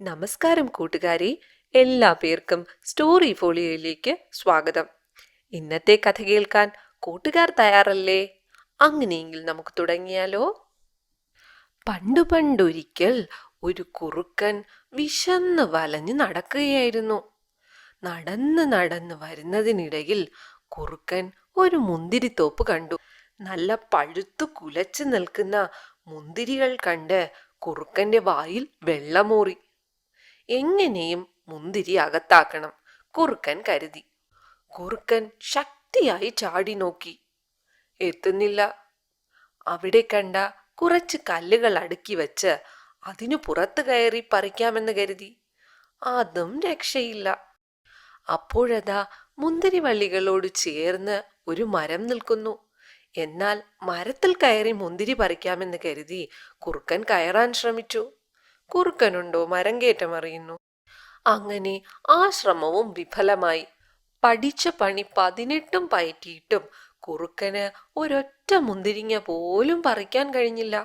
നമസ്കാരം കൂട്ടുകാരെ. എല്ലാ പേർക്കും സ്റ്റോറി ഫോളിയോയിലേക്ക് സ്വാഗതം. ഇന്നത്തെ കഥ കേൾക്കാൻ കൂട്ടുകാർ തയ്യാറല്ലേ? അങ്ങനെയെങ്കിൽ നമുക്ക് തുടങ്ങിയാലോ? പണ്ടു പണ്ടൊരിക്കൽ ഒരു കുറുക്കൻ വിശന്ന് വലഞ്ഞു നടക്കുകയായിരുന്നു. നടന്ന് നടന്ന് വരുന്നതിനിടയിൽ കുറുക്കൻ ഒരു മുന്തിരിത്തോപ്പ് കണ്ടു. നല്ല പഴുത്തു കുലച്ചു നിൽക്കുന്ന മുന്തിരികൾ കണ്ട് കുറുക്കന്റെ വായിൽ വെള്ളമൂറി. എങ്ങനെയും മുന്തിരി അകത്താക്കണം കുറുക്കൻ കരുതി. കുറുക്കൻ ശക്തിയായി ചാടി നോക്കി. എത്തുന്നില്ല. അവിടെ കണ്ട കുറച്ച് കല്ലുകൾ അടുക്കി വെച്ച് അതിനു പുറത്ത് കയറി പറിക്കാമെന്ന് കരുതി. അതും രക്ഷയില്ല. അപ്പോഴതാ മുന്തിരിവള്ളികളോട് ചേർന്ന് ഒരു മരം നിൽക്കുന്നു. എന്നാൽ മരത്തിൽ കയറി മുന്തിരി പറിക്കാമെന്ന് കരുതി കുറുക്കൻ കയറാൻ ശ്രമിച്ചു. കുറുക്കനുണ്ടോ? മരം കേറ്റമറിയുന്നു അങ്ങനെ ആ ശ്രമവും വിഫലമായി. പഠിച്ച പണി പതിനെട്ടും പയറ്റിയിട്ടും കുറുക്കന് ഒരൊറ്റ മുന്തിരിങ്ങ പോലും പറിക്കാൻ കഴിഞ്ഞില്ല.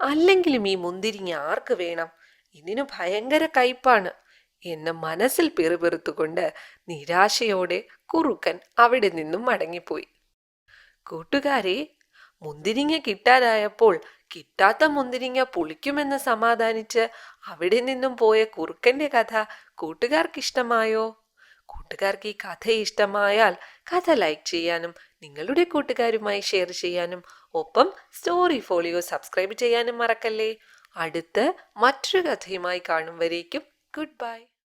അല്ലെങ്കിലും ഈ മുന്തിരിങ്ങ ആർക്ക് വേണം? ഇതിനു ഭയങ്കര കയ്പാണ്. എന്ന് മനസ്സിൽ പിറുപിറുത്തുകൊണ്ട് നിരാശയോടെ കുറുക്കൻ അവിടെ നിന്നും മടങ്ങിപ്പോയി. കൂട്ടുകാരെ മുന്തിരിങ്ങ കിട്ടാതായപ്പോൾ കിട്ടാത്ത മുന്തിരിങ്ങ പുളിക്കുമെന്ന് സമാധാനിച്ച് അവിടെ നിന്നും പോയ കുറുക്കന്റെ കഥ കൂട്ടുകാർക്ക് ഇഷ്ടമായോ കൂട്ടുകാർക്ക് ഈ കഥ ഇഷ്ടമായാൽ കഥ ലൈക്ക് ചെയ്യാനും നിങ്ങളുടെ കൂട്ടുകാരുമായി ഷെയർ ചെയ്യാനും ഒപ്പം സ്റ്റോറി ഫോളിയോ സബ്സ്ക്രൈബ് ചെയ്യാനും മറക്കല്ലേ. അടുത്ത് മറ്റൊരു കഥയുമായി കാണും വരേക്കും. Good bye.